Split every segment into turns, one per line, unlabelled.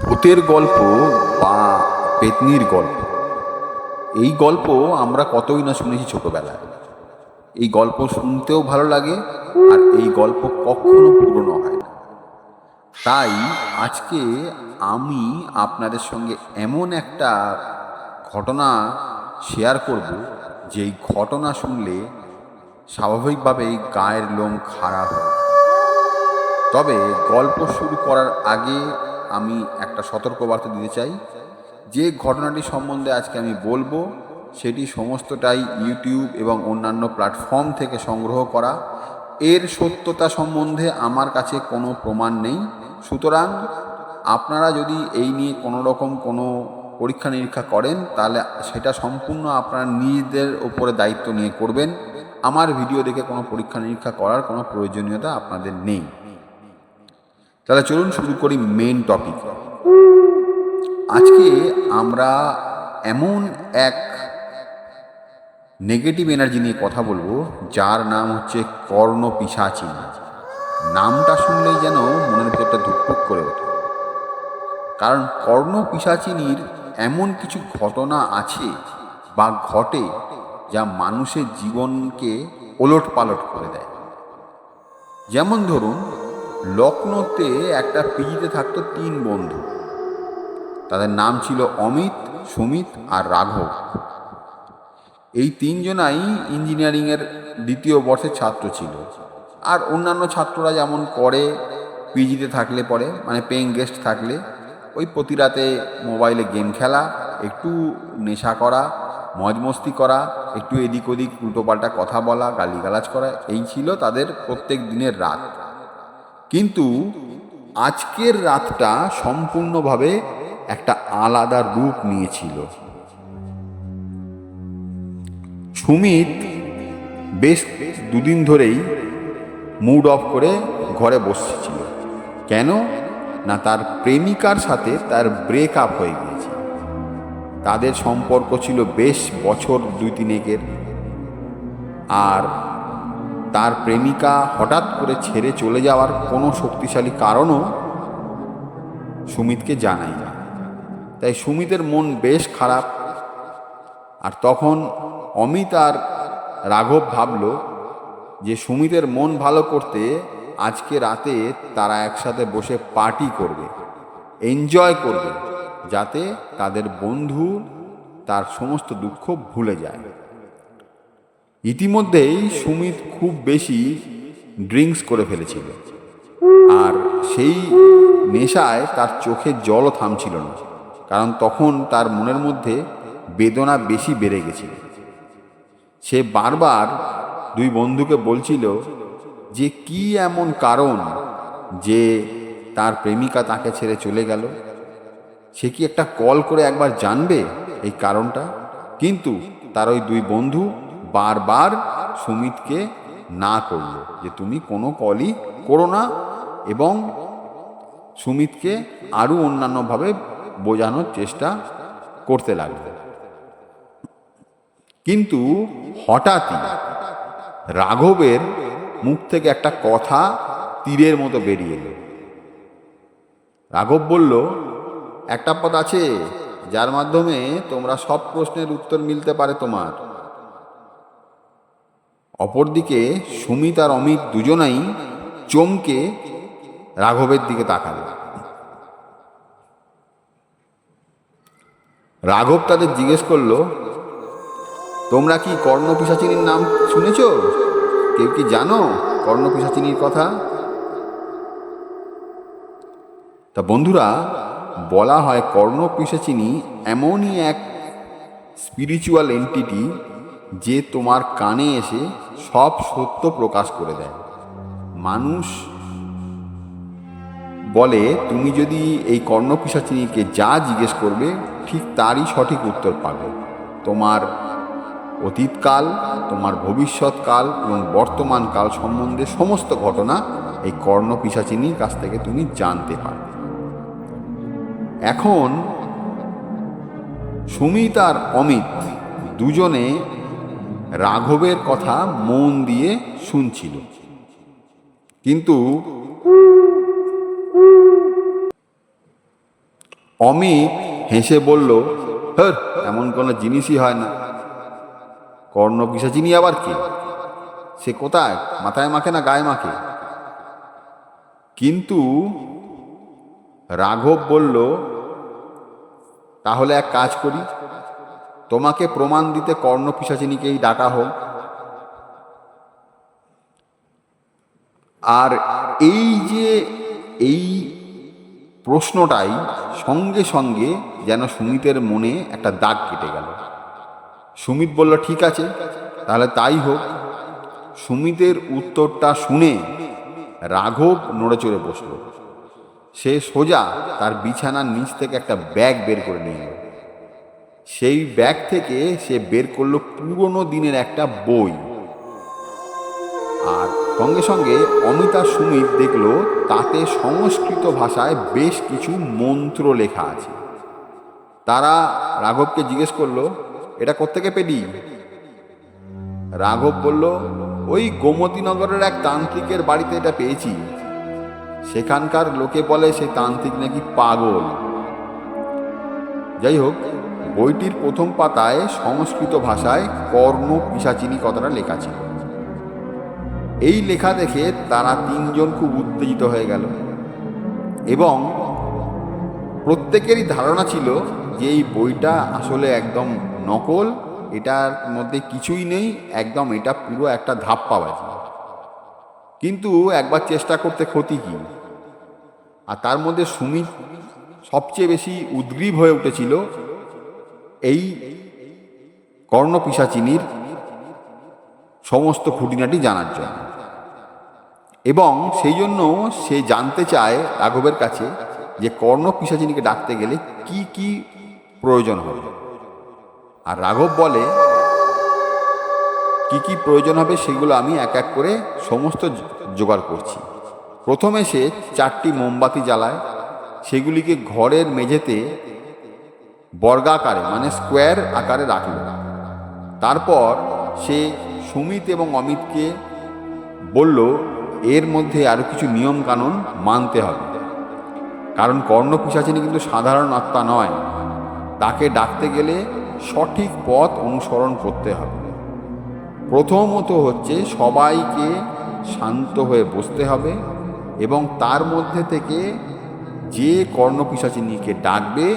ভূতের গল্প বা পেতনির গল্প। এই গল্প আমরা কতই না শুনেছি ছোটোবেলায়। এই গল্প শুনতেও ভালো লাগে আর এই গল্প কখনো পুরনো হয় না। তাই আজকে আমি আপনাদের সঙ্গে এমন একটা ঘটনা শেয়ার করব, যেই ঘটনা শুনলে স্বাভাবিকভাবেই গায়ের লোম খারাপ হয়। তবে গল্প শুরু করার আগে আমি একটা সতর্কবার্তা দিতে চাই। যে ঘটনাটি সম্বন্ধে আজকে আমি বলব, সেটি সমস্তটাই ইউটিউব এবং অন্যান্য প্ল্যাটফর্ম থেকে সংগ্রহ করা। এর সত্যতা সম্বন্ধে আমার কাছে কোনো প্রমাণ নেই। সুতরাং আপনারা যদি এই নিয়ে কোনো রকম কোনো পরীক্ষা নিরীক্ষা করেন, তাহলে সেটা সম্পূর্ণ আপনারা নিজেদের ওপরে দায়িত্ব নিয়ে করবেন। আমার ভিডিও দেখে কোনো পরীক্ষা নিরীক্ষা করার কোনো প্রয়োজনীয়তা আপনাদের নেই। তাহলে চলুন শুরু করি মেন টপিক আজকে আমরা এমন এক নেগেটিভ এনার্জি নিয়ে কথা বলব, যার নাম হচ্ছে কর্ণ পিসাচিন নামটা শুনলেই যেন মনের ভেতরটা ধুকপুক করে ওঠে। কারণ কর্ণ পিসাচিনীর এমন কিছু ঘটনা আছে বা ঘটে যা মানুষের জীবনকে ওলট পালট করে দেয়। যেমন ধরুন লখনৌতে একটা পিজিতে থাকতো তিন বন্ধু। তাদের নাম ছিল অমিত, সুমিত আর রাঘব। এই তিনজনাই ইঞ্জিনিয়ারিংয়ের দ্বিতীয় বর্ষের ছাত্র ছিল। আর অন্যান্য ছাত্ররা যেমন করে, পিজিতে থাকলে পরে মানে পেইং গেস্ট থাকলে, ওই প্রতি রাতে মোবাইলে গেম খেলা, একটু নেশা করা, মজ মস্তি করা, একটু এদিক ওদিক উল্টোপাল্টা কথা বলা, গালিগালাজ করা, এই ছিল তাদের প্রত্যেক দিনের রাত। কিন্তু আজকের রাতটা সম্পূর্ণভাবে একটা আলাদা রূপ নিয়েছিল। সুমিত বেশ দুদিন ধরেই মুড অফ করে ঘরে বসেছিল। কেন? না তার প্রেমিকার সাথে তার ব্রেক আপ হয়ে গিয়েছে। তাদের সম্পর্ক ছিল বেশ বছর দুই তিনেকের। আর তার প্রেমিকা হঠাৎ করে ছেড়ে চলে যাওয়ার কোনো শক্তিশালী কারণও সুমিতকে জানাই না তাই সুমিতের মন বেশ খারাপ। আর তখন অমিত আর রাঘব ভাবল যে সুমিতের মন ভালো করতে আজকে রাতে তারা একসাথে বসে পার্টি করবে, এনজয় করবে, যাতে তাদের বন্ধু তার সমস্ত দুঃখ ভুলে যায়। ইতিমধ্যেই সুমিত খুব বেশি ড্রিঙ্কস করে ফেলেছিল। আর সেই নেশায় তার চোখে জলও থামছিল না, কারণ তখন তার মনের মধ্যে বেদনা বেশি বেড়ে গেছিল। সে বারবার দুই বন্ধুকে বলছিল যে, কি এমন কারণ যে তার প্রেমিকা তাকে ছেড়ে চলে গেল? সে কি একটা কল করে একবার জানবে এই কারণটা? কিন্তু তার ওই দুই বন্ধু বারবার সুমিতকে না করল যে তুমি কোনো কলই করো না এবং সুমিতকে আরও অন্যান্যভাবে বোঝানোর চেষ্টা করতে লাগল। কিন্তু হঠাৎই রাঘবের মুখ থেকে একটা কথা তীরের মতো বেরিয়ে এলো। রাঘব বলল, একটা পথ আছে, যার মাধ্যমে তোমরা সব প্রশ্নের উত্তর মিলতে পারে তোমার। অপরদিকে সুমিত আর অমিত দুজনাই চমকে রাঘবের দিকে তাকাল। রাঘব তাদের জিজ্ঞেস করল, তোমরা কি কর্ণপিসাচিনীর নাম শুনেছ? কেউ কি জানো কর্ণপিসাচিনীর কথা? তা বন্ধুরা, বলা হয় কর্ণপিসাচিনী এমনই এক স্পিরিচুয়াল এন্টিটি যে তোমার কানে এসে সব সত্য প্রকাশ করে দেয়। মানুষ বলে, তুমি যদি এই কর্ণপিসাচিনীকে যা জিজ্ঞেস করবে, ঠিক তারই সঠিক উত্তর পাবে। তোমার অতীতকাল, তোমার ভবিষ্যৎকাল এবং বর্তমান কাল সম্বন্ধে সমস্ত ঘটনা এই কর্ণ পিসাচিনীর কাছ থেকে তুমি জানতে পারবে। এখন সুমিত আর অমিত দুজনে রাঘবের কথা মন দিয়ে শুনছিল। কিন্তু অমিত হেসে বলল, হর, এমন কোনো জিনিসই হয় না। কর্ণ পিসাচিনি আবার কি? সে কোথায়? মাথায় মাখে না গায়ে মাখে? কিন্তু রাঘব বলল, তাহলে এক কাজ করি। তোমাকে প্রমাণ দিতে কর্ণ পিসাচিনীকেই ডাকা হোক। আর এই যে, এই প্রশ্নটাই সঙ্গে সঙ্গে যেন সুমিতের মনে একটা দাগ কেটে গেল। সুমিত বলল, ঠিক আছে, তাহলে তাই হোক। সুমিতের উত্তরটা শুনে রাঘব নড়ে চড়ে বসল। সে সোজা তার বিছানার নিচ থেকে একটা ব্যাগ বের করে নিয়ে এলো। সেই ব্যাগ থেকে সে বের করল পুরনো দিনের একটা বই। আর সঙ্গে সঙ্গে অমিতা সুমিত দেখল তাতে সংস্কৃত ভাষায় বেশ কিছু মন্ত্র লেখা আছে। তারা রাঘবকে জিজ্ঞেস করল, এটা কোত্থেকে পেলি? রাঘব বলল, ওই গোমতীনগরের এক তান্ত্রিকের বাড়িতে এটা পেয়েছি। সেখানকার লোকে বলে সেই তান্ত্রিক নাকি পাগল। যাই হোক বইটির প্রথম পাতায় সংস্কৃত ভাষায় কর্ণ পিসাচিনী কথাটা লেখা ছিল। এই লেখা দেখে তারা তিনজন খুব উত্তেজিত হয়ে গেল। এবং প্রত্যেকেরই ধারণা ছিল যে এই বইটা আসলে একদম নকল, এটার মধ্যে কিছুই নেই, একদম এটা পুরো একটা ধাপ পাওয়া যায়। কিন্তু একবার চেষ্টা করতে ক্ষতি কি? আর তার মধ্যে সুমিত সবচেয়ে বেশি উদ্গ্রীব হয়ে উঠেছিল এই কর্ণপিসাচিনীর সমস্ত খুঁটিনাটি জানার জন্য। এবং সেই জন্য সে জানতে চায় রাঘবের কাছে যে কর্ণ পিসাচিনীকে ডাকতে গেলে কি কি প্রয়োজন হবে। আর রাঘব বলে, কি কি প্রয়োজন হবে সেগুলো আমি এক এক করে সমস্ত জোগাড় করছি। প্রথমে সে চারটি মোমবাতি জ্বালায়, সেগুলিকে ঘরের মেঝেতে বর্গাকারে মানে স্কোয়ার আকারে রাখল। তারপর সে সুমিত এবং অমিতকে বলল, এর মধ্যে আরও কিছু নিয়ম কানুন মানতে হবে। কারণ কর্ণ পিসাচিনী কিন্তু সাধারণ আত্মা নয়। তাকে ডাকতে গেলে সঠিক পথ অনুসরণ করতে হবে। প্রথমত হচ্ছে সবাইকে শান্ত হয়ে বসতে হবে এবং তার মধ্যে থেকে যে কর্ণপিসাচিনীকে ডাকবে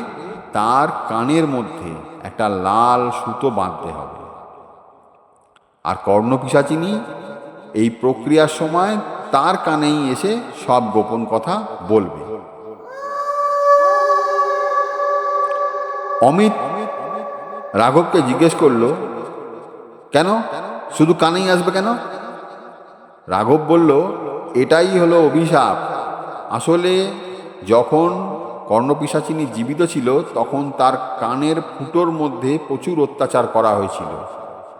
তার কানের মধ্যে একটা লাল সুতো বাঁধতে হবে। আর কর্ণপিসাচিনী এই প্রক্রিয়ার সময় তার কানেই এসে সব গোপন কথা বলবে। অমিত রাঘবকে জিজ্ঞেস করল, কেন? শুধু কানেই আসবে কেন? রাঘব বলল, এটাই হলো অভিশাপ। আসলে যখন কর্ণপিসাচিনী জীবিত ছিল, তখন তার কানের ফুটোর মধ্যে প্রচুর অত্যাচার করা হয়েছিল।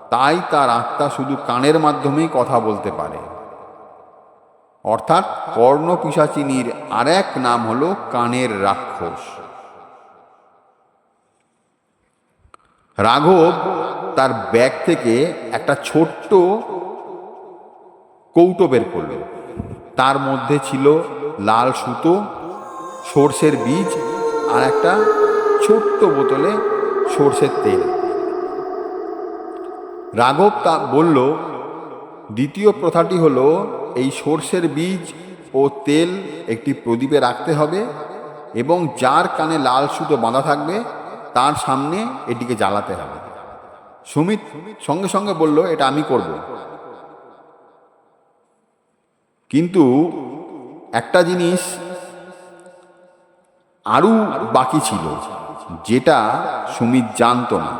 তাই তার আত্মা শুধু কানের মাধ্যমেই কথা বলতে পারে। অর্থাৎ কর্ণপিসাচিনীর আর এক নাম হল কানের রাক্ষস। রাঘব তার ব্যাগ থেকে একটা ছোট্ট কৌটো বের করল। তার মধ্যে ছিল লাল সুতো সর্ষের বীজ আর একটা ছোট্ট বোতলে সর্ষের তেল। রাঘব তা বলল, দ্বিতীয় প্রথাটি হলো, এই সর্ষের বীজ ও তেল একটি প্রদীপে রাখতে হবে এবং যার কানে লাল সুতো বাঁধা থাকবে, তার সামনে এটিকে জ্বালাতে হবে। সুমিত সঙ্গে সঙ্গে বলল, এটা আমি করব। কিন্তু একটা জিনিস আরও বাকি ছিল, যেটা সুমিত জানতো না।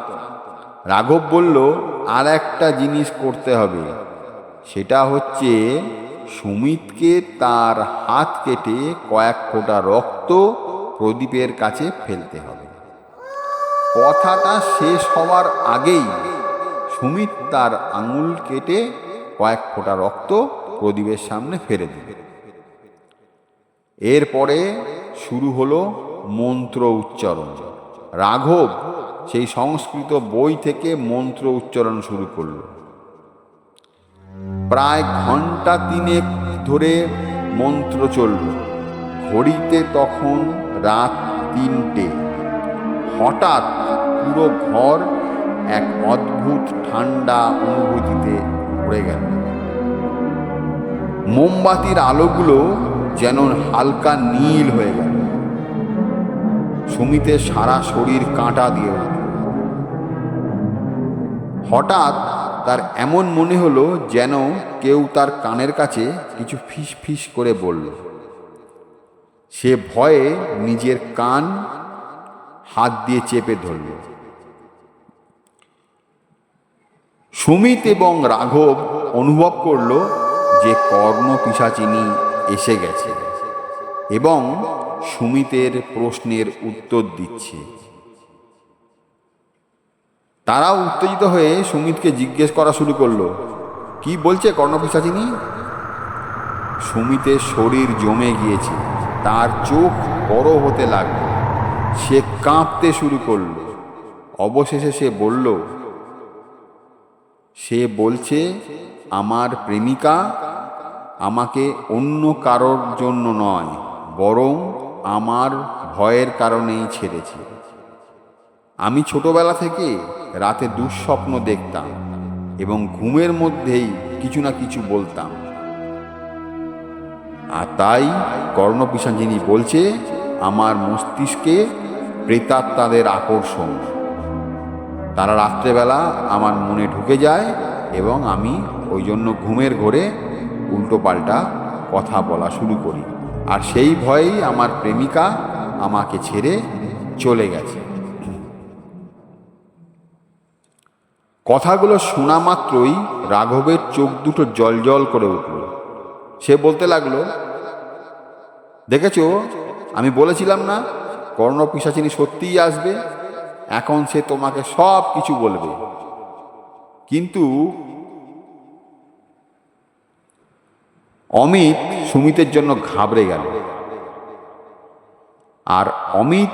রাঘব বলল, আর একটা জিনিস করতে হবে, সেটা হচ্ছে সুমিতকে তার হাত কেটে কয়েক ফোঁটা রক্ত প্রদীপের কাছে ফেলতে হবে। কথাটা শেষ হওয়ার আগেই সুমিত তার আঙুল কেটে কয়েক ফোঁটা রক্ত প্রদীপের সামনে ফেলে দিবে এরপরে শুরু হলো মন্ত্র উচ্চারণ। রাঘব সেই সংস্কৃত বই থেকে মন্ত্র উচ্চারণ শুরু করল। প্রায় ঘণ্টা তিনেক ধরে মন্ত্র চলল। ঘড়িতে তখন রাত তিনটে। হঠাৎ পুরো ঘর এক অদ্ভুত ঠান্ডা অনুভূতিতে ভরে গেল। মোমবাতির আলোগুলো যেন হালকা নীল হয়ে গেল। সুমিতের সারা শরীর কাঁটা দিয়ে উঠল হঠাৎ তার এমন মনে হলো যেন কেউ তার কানের কাছে কিছু ফিস ফিস করে বলল। সে ভয়ে নিজের কান হাত দিয়ে চেপে ধরল। সুমিত এবং রাঘব অনুভব করল যে কর্ণ পিসাচিনী এসে গেছে এবং সুমিতের প্রশ্নের উত্তর দিচ্ছে। তারাও উত্তেজিত হয়ে সুমিতকে জিজ্ঞেস করা শুরু করল, কি বলছে কর্ণপিসাচিনী সুমিতের শরীর জমে গিয়েছে, তার চোখ বড় হতে লাগল। সে কাঁপতে শুরু করল। অবশেষে সে বলল, সে বলছে, আমার প্রেমিকা আমাকে অন্য কারোর জন্য নয়, বরং আমার ভয়ের কারণেই ছেড়েছে। আমি ছোটবেলা থেকে রাতে দুঃস্বপ্ন দেখতাম এবং ঘুমের মধ্যেই কিছু না কিছু বলতাম। আর তাই কর্ণপিসাঞ্জিনী বলছে, আমার মস্তিষ্কে প্রেতাত্মাদের আকর্ষণ। তারা রাত্রেবেলা আমার মনে ঢুকে যায় এবং আমি ওই জন্য ঘুমের ঘোরে উল্টোপাল্টা কথা বলা শুরু করি। আর সেই ভয়েই আমার প্রেমিকা আমাকে ছেড়ে চলে গেছে। কথাগুলো শোনা মাত্রই রাঘবের চোখ দুটো জল জল করে উঠল। সে বলতে লাগল, দেখেছ, আমি বলেছিলাম না, কর্ণ পিসাচিনী সত্যিই আসবে? এখন সে তোমাকে সব কিছু বলবে। কিন্তু অমিত সুমিতের জন্য ঘাবড়ে গেল। আর অমিত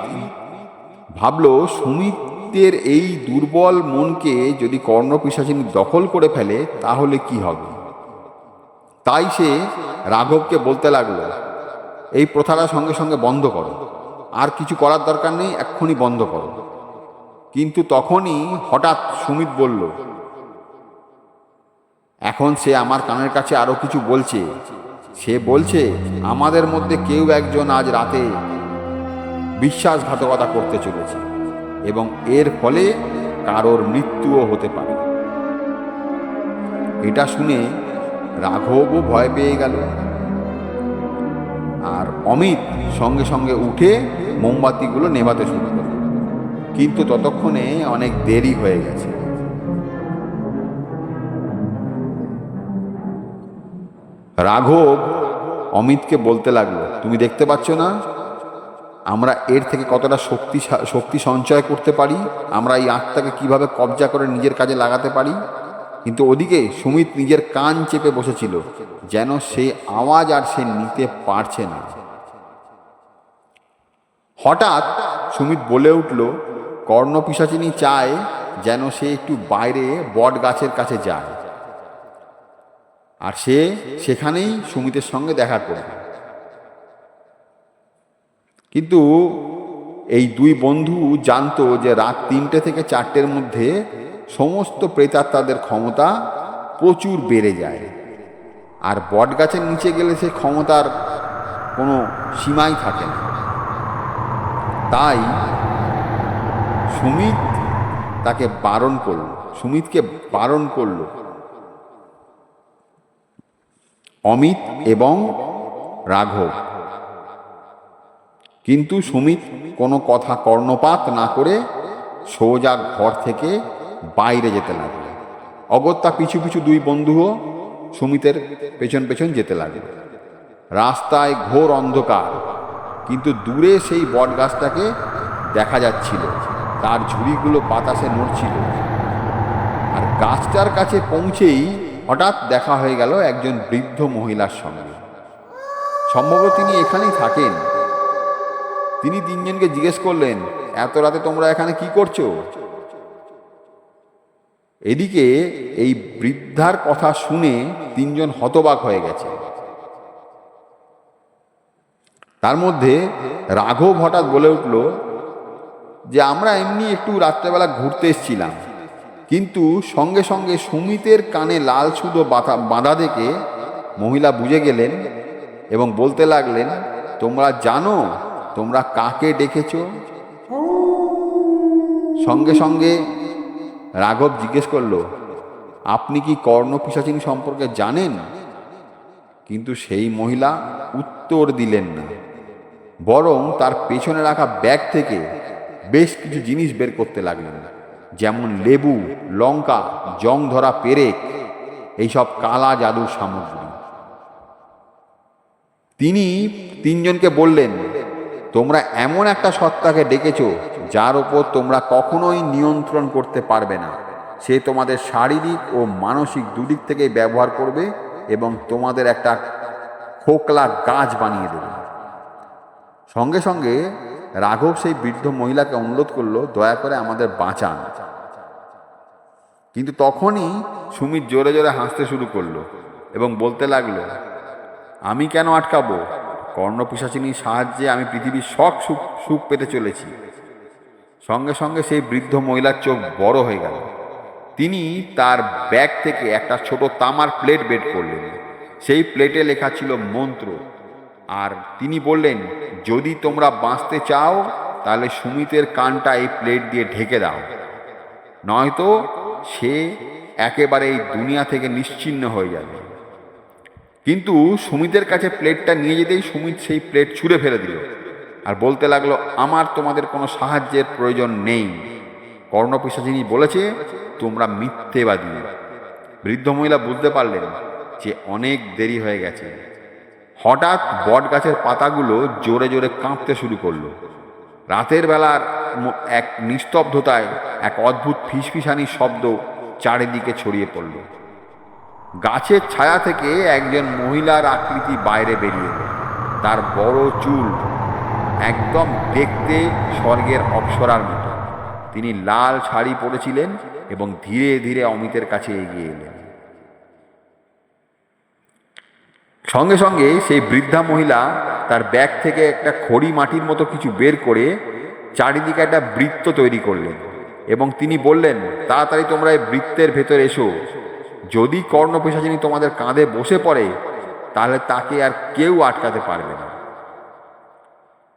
ভাবল, সুমিতের এই দুর্বল মনকে যদি কর্ণপিসাচিনী দখল করে ফেলে, তাহলে কি হবে? তাই সে রাঘবকে বলতে লাগল, এই প্রথাটা সঙ্গে সঙ্গে বন্ধ করো। আর কিছু করার দরকার নেই, এক্ষুনি বন্ধ করো। কিন্তু তখনই হঠাৎ সুমিত বলল এখন সে আমার কানের কাছে আরও কিছু বলছে। সে বলছে, আমাদের মধ্যে কেউ একজন আজ রাতে বিশ্বাসঘাতকতা করতে চলেছে এবং এর ফলে কারোর মৃত্যুও হতে পারে। এটা শুনে রাঘবও ভয় পেয়ে গেল। আর অমিত সঙ্গে সঙ্গে উঠে মোমবাতিগুলো নেভাতে শুরু করল। কিন্তু ততক্ষণে অনেক দেরি হয়ে গেছে। রাঘব অমিতকে বলতে লাগল, তুমি দেখতে পাচ্ছ না? আমরা এর থেকে কতটা শক্তি শক্তি সঞ্চয় করতে পারি? আমরা এই আত্মাকে কীভাবে কবজা করে নিজের কাজে লাগাতে পারি? কিন্তু ওদিকে সুমিত নিজের কান চেপে বসেছিল, যেন সে আওয়াজ আর সে নিতে পারছে না। হঠাৎ সুমিত বলে উঠল কর্ণপিসাচিনী চায় যেন সে একটু বাইরে বট গাছের কাছে যায়। আর সে সেখানেই সুমিতের সঙ্গে দেখা করবে কিন্তু এই দুই বন্ধু জানতো যে রাত তিনটে থেকে চারটের মধ্যে সমস্ত প্রেতাত্মাদের ক্ষমতা প্রচুর বেড়ে যায়। আর বট গাছের নিচে গেলে সে ক্ষমতার কোনো সীমাই থাকে না। তাই সুমিত তাকে বারণ করল, সুমিতকে বারণ করল। অমিত এবং রাঘব। কিন্তু সুমিত কোনো কথা কর্ণপাত না করে সোজা ঘর থেকে বাইরে যেতে লাগল। অগত্যা পিছু পিছু দুই বন্ধুও সুমিতের পেছন পেছন যেতে লাগল। রাস্তায় ঘোর অন্ধকার, কিন্তু দূরে সেই বট গাছটাকে দেখা যাচ্ছিল। তার ঝুড়িগুলো বাতাসে নড়ছিল। আর গাছটার কাছে পৌঁছেই হঠাৎ দেখা হয়ে গেল একজন বৃদ্ধ মহিলার সঙ্গে। সম্ভবত তিনি এখানেই থাকেন। তিনি তিনজনকে জিজ্ঞেস করলেন, এত রাতে তোমরা এখানে কি করছ? এদিকে এই বৃদ্ধার কথা শুনে তিনজন হতবাক হয়ে গেছে। তার মধ্যে রাঘব হঠাৎ বলে উঠল যে, আমরা এমনি একটু রাত্রেবেলা ঘুরতে এসেছিলাম। কিন্তু সঙ্গে সঙ্গে সুমিতের কানে লাল সুতো বাঁধা বাঁধা দেখে মহিলা বুঝে গেলেন এবং বলতে লাগলেন, তোমরা জানো, তোমরা কাকে ডেকেছ? সঙ্গে সঙ্গে রাঘব জিজ্ঞেস করল, আপনি কি কর্ণ পিসাচিনী সম্পর্কে জানেন? কিন্তু সেই মহিলা উত্তর দিলেন না। বরং তার পেছনে রাখা ব্যাগ থেকে বেশ কিছু জিনিস বের করতে লাগলেন। যেমন লেবু, লঙ্কা জং ধরা পেরেক, এইসব কালা জাদুর সামগ্রী। তিনি তিনজনকে বললেন, তোমরা এমন একটা সত্তাকে ডেকেছ, যার ওপর তোমরা কখনোই নিয়ন্ত্রণ করতে পারবে না। সে তোমাদের শারীরিক ও মানসিক দুদিক থেকেই ব্যবহার করবে এবং তোমাদের একটা খোকলা গাছ বানিয়ে দেবে। সঙ্গে সঙ্গে রাঘব সেই বৃদ্ধ মহিলাকে অনুরোধ করল, দয়া করে আমাদের বাঁচান। কিন্তু তখনই সুমিত জোরে জোরে হাসতে শুরু করল এবং বলতে লাগল, আমি কেন আটকাবো? কর্ণপিসাচিনীর সাহায্যে আমি পৃথিবীর সব সুখ সুখ পেতে চলেছি। সঙ্গে সঙ্গে সেই বৃদ্ধ মহিলার চোখ বড় হয়ে গেল। তিনি তার ব্যাগ থেকে একটা ছোট তামার প্লেট বের করলেন। সেই প্লেটে লেখা ছিল মন্ত্র আর তিনি বললেন, যদি তোমরা বাঁচতে চাও, তাহলে সুমিতের কানটা এই প্লেট দিয়ে ঢেকে দাও। নয়তো সে একেবারে এই দুনিয়া থেকে নিশ্চিহ্ন হয়ে যাবে। কিন্তু সুমিতের কাছে প্লেটটা নিয়ে যেতেই সুমিত সেই প্লেট ছুঁড়ে ফেলে দিল আর বলতে লাগল, আমার তোমাদের কোনো সাহায্যের প্রয়োজন নেই। কর্ণপিসাচিনী বলেছে, তোমরা মিথ্যেবাদী। বৃদ্ধ মহিলা বুঝতে পারলেন যে অনেক দেরি হয়ে গেছে। হঠাৎ বট গাছের পাতাগুলো জোরে জোরে কাঁপতে শুরু করল। রাতের বেলার এক নিস্তব্ধতায় এক অদ্ভুত ফিসফিসানির শব্দ চারিদিকে ছড়িয়ে পড়ল। গাছের ছায়া থেকে একজন মহিলার আকৃতি বাইরে বেরিয়ে তার বড় চুল একদম দেখতে স্বর্গের অপ্সরার মতো। তিনি লাল শাড়ি পরেছিলেন এবং ধীরে ধীরে অমিতের কাছে এগিয়ে এলেন। সঙ্গে সঙ্গে সেই বৃদ্ধা মহিলা তার ব্যাগ থেকে একটা খড়ি মাটির মতো কিছু বের করে চারিদিকে একটা বৃত্ত তৈরি করলেন এবং তিনি বললেন, তাড়াতাড়ি তোমরা এই বৃত্তের ভেতর এসো। যদি কর্ণপেশাচিনী তোমাদের কাঁধে বসে পড়ে, তাহলে তাকে আর কেউ আটকাতে পারবে না।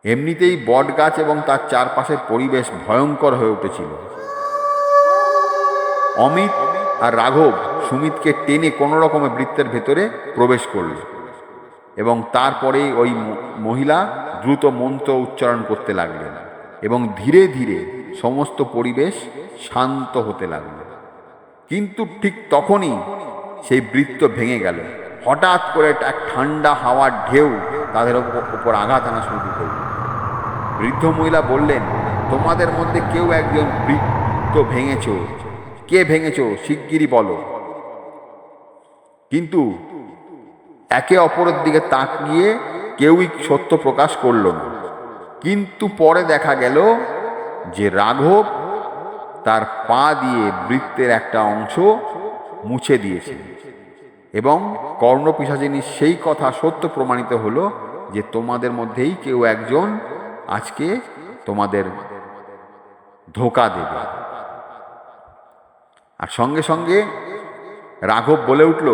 এমনিতেই বট গাছ এবং তার চারপাশের পরিবেশ ভয়ঙ্কর হয়ে উঠেছিল। অমিত আর রাঘব সুমিতকে টেনে কোনো রকমে বৃত্তের ভেতরে প্রবেশ করল এবং তারপরেই ওই মহিলা দ্রুত মন্ত্র উচ্চারণ করতে লাগলেন এবং ধীরে ধীরে সমস্ত পরিবেশ শান্ত হতে লাগল। কিন্তু ঠিক তখনই সেই বৃত্ত ভেঙে গেল। হঠাৎ করে এক ঠান্ডা হাওয়ার ঢেউ তাদের উপর আঘাত আনা শুরু করল। বৃদ্ধ মহিলা বললেন, তোমাদের মধ্যে কেউ একজন বৃত্ত ভেঙেছ। কে ভেঙেছ? শিগগিরই বলো। কিন্তু একে অপরের দিকে তাকিয়ে কেউই সত্য প্রকাশ করল না। কিন্তু পরে দেখা গেল যে রাঘব তার পা দিয়ে বৃত্তের একটা অংশ মুছে দিয়েছে এবং কর্ণপিসাচিনীর সেই কথা সত্য প্রমাণিত হলো যে তোমাদের মধ্যেই কেউ একজন আজকে তোমাদের ধোকা দেবে। আর সঙ্গে সঙ্গে রাঘব বলে উঠল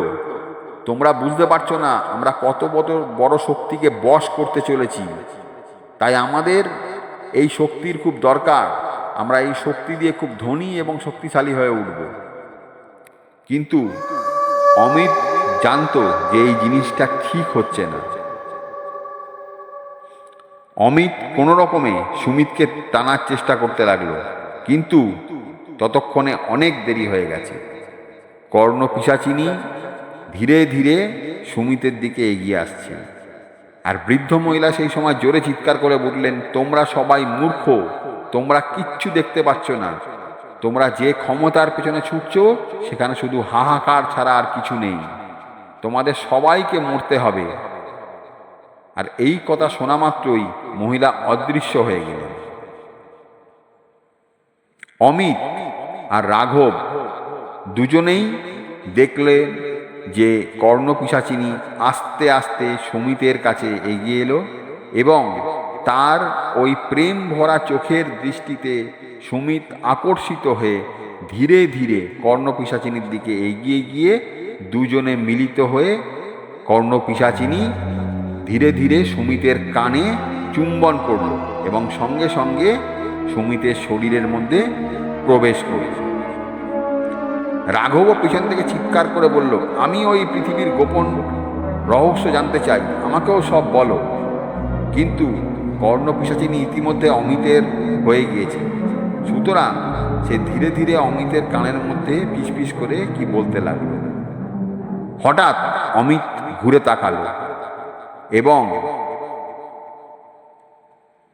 তোমরা বুঝতে পারছ না, আমরা কত বড় বড় শক্তিকে বশ করতে চলেছি। তাই আমাদের এই শক্তির খুব দরকার। আমরা এই শক্তি দিয়ে খুব ধনী এবং শক্তিশালী হয়ে উঠব। কিন্তু অমিত জানতো যে এই জিনিসটা ঠিক হচ্ছে না। অমিত কোনো রকমে সুমিতকে টানার চেষ্টা করতে লাগল। কিন্তু ততক্ষণে অনেক দেরি হয়ে গেছে। কর্ণ পিসাচিনী ধীরে ধীরে সুমিতের দিকে এগিয়ে আসছে। আর বৃদ্ধ মহিলা সেই সময় জোরে চিৎকার করে বললেন, তোমরা সবাই মূর্খ, তোমরা কিচ্ছু দেখতে পাচ্ছ না। তোমরা যে ক্ষমতার পেছনে ছুটছ, সেখানে শুধু হাহাকার ছাড়া আর কিছু নেই। তোমাদের সবাইকে মরতে হবে। আর এই কথা শোনা মাত্রই মহিলা অদৃশ্য হয়ে গেলেন। অমিত আর রাঘব দুজনেই দেখলেন যে কর্ণপিসাচিনী আস্তে আস্তে সুমিতের কাছে এগিয়ে এলো এবং তার ওই প্রেম ভরা চোখের দৃষ্টিতে সুমিত আকর্ষিত হয়ে ধীরে ধীরে কর্ণপিসাচিনীর দিকে এগিয়ে গিয়ে দুজনে মিলিত হয়ে কর্ণপিসাচিনী ধীরে ধীরে সুমিতের কানে চুম্বন করল এবং সঙ্গে সঙ্গে সুমিতের শরীরের মধ্যে প্রবেশ করল রাঘব পিছন থেকে চিৎকার করে বলল, আমি ওই পৃথিবীর গোপন রহস্য জানতে চাই, আমাকেও সব বলো। কিন্তু কর্ণপিসাচিনী ইতিমধ্যে অমিতের হয়ে গিয়েছে। সুতরাং সে ধীরে ধীরে অমিতের কানের মধ্যে পিস করে কি বলতে লাগল। হঠাৎ অমিত ঘুরে তাকালো এবং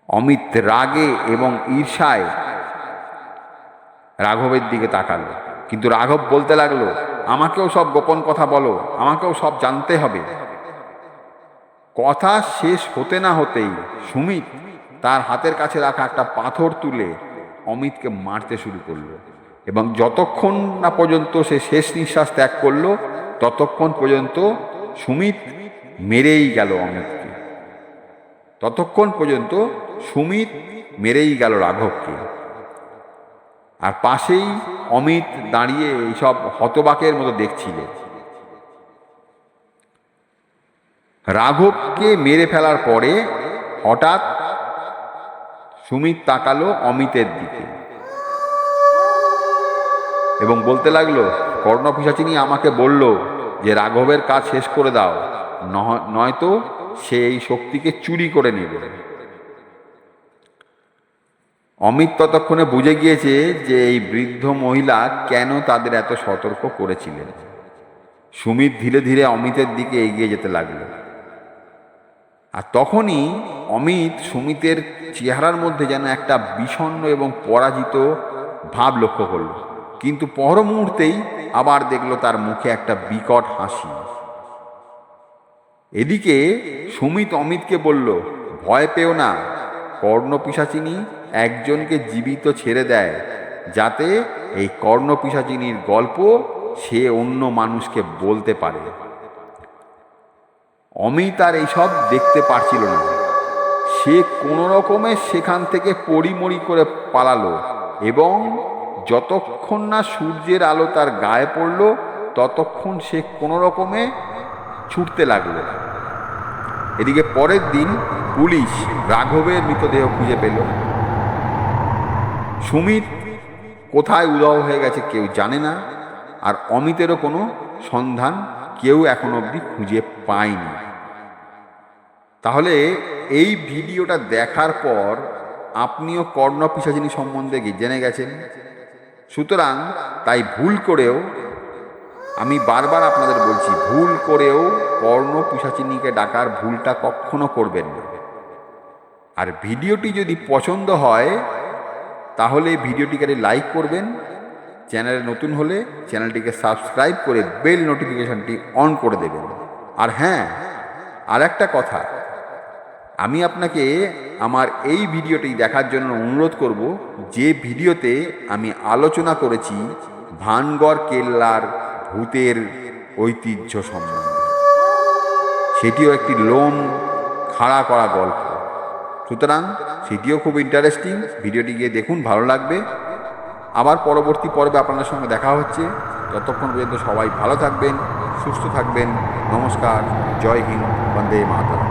অমিত রাগে এবং ঈর্ষায় রাঘবের দিকে তাকালো। কিন্তু রাঘব বলতে লাগল, আমাকেও সব গোপন কথা বলো, আমাকেও সব জানতে হবে। কথা শেষ হতে না হতেই সুমিত তার হাতের কাছে রাখা একটা পাথর তুলে অমিতকে মারতে শুরু করল এবং যতক্ষণ না পর্যন্ত সে শেষ নিঃশ্বাস ত্যাগ করল, ততক্ষণ পর্যন্ত সুমিত মেরেই গেল অমিতকে। ততক্ষণ পর্যন্ত সুমিত মেরেই গেল রাঘবকে। আর পাশেই অমিত দাঁড়িয়ে এইসব হতবাকের মতো দেখছিলেন রাঘবকে মেরে ফেলার পরে হঠাৎ সুমিত তাকালো অমিতের দিকে এবং বলতে লাগল কর্ণপিসাচিনী আমাকে বলল যে রাঘবের কাজ শেষ করে দাও নয়- নয়তো সে এই শক্তিকে চুরি করে নেবে। অমিত ততক্ষণে বুঝে গিয়েছে যে এই বৃদ্ধ মহিলা কেন তাদের এত সতর্ক করেছিলেন। সুমিত ধীরে ধীরে অমিতের দিকে এগিয়ে যেতে লাগল। আর তখনই অমিত সুমিতের চেহারার মধ্যে যেন একটা বিষণ্ণ এবং পরাজিত ভাব লক্ষ্য করল। কিন্তু পর মুহূর্তেই আবার দেখল তার মুখে একটা বিকট হাসি। এদিকে সুমিত অমিতকে বলল, ভয় পেও না কর্ণপিসাচিনী একজনকে জীবিত ছেড়ে দেয়, যাতে এই কর্ণপিসাচিনীর গল্প সে অন্য মানুষকে বলতে পারে। অমিত আর এইসব দেখতে পারছিল না। সে কোনো রকমে সেখান থেকে পরিমরি করে পালালো এবং যতক্ষণ না সূর্যের আলো তার গায়ে পড়ল, ততক্ষণ সে কোনো রকমে ছুটতে লাগল। এদিকে পরের দিন পুলিশ রাঘবের মৃতদেহ খুঁজে পেল। সুমিত কোথায় উদাও হয়ে গেছে কেউ জানে না, আর অমিতেরও কোনো সন্ধান কেউ এখন অবধি খুঁজে পায়নি। তাহলে এই ভিডিওটা দেখার পর আপনিও কর্ণ পিসাচিনী সম্বন্ধে জেনে গেছেন? সুতরাং তাই ভুল করেও আমি বারবার আপনাদের বলছি, ভুল করেও কর্ণ পিসাচিনীকে ডাকার ভুলটা কখনো করবেন না। আর ভিডিওটি যদি পছন্দ হয় তাহলে ভিডিওটিকে লাইক করবেন। চ্যানেলে নতুন হলে চ্যানেলটিকে সাবস্ক্রাইব করে বেল নোটিফিকেশনটি অন করে দেবেন। আর হ্যাঁ আর একটা কথা, আমি আপনাকে আমার এই ভিডিওটি দেখার জন্য অনুরোধ করব, যে ভিডিওতে আমি আলোচনা করেছি ভানগড় কেল্লার ভূতের ঐতিহ্য সম্বন্ধে। সেটিও একটি লোম খাড়া করা গল্প। সুতরাং সেটিও খুব ইন্টারেস্টিং ভিডিওটি গিয়ে দেখুন, ভালো লাগবে। আবার পরবর্তী পর্বে আপনাদের সঙ্গে দেখা হচ্ছে। ততক্ষণ পর্যন্ত সবাই ভালো থাকবেন, সুস্থ থাকবেন। নমস্কার, জয় হিন্দ, বন্দে মাতরম।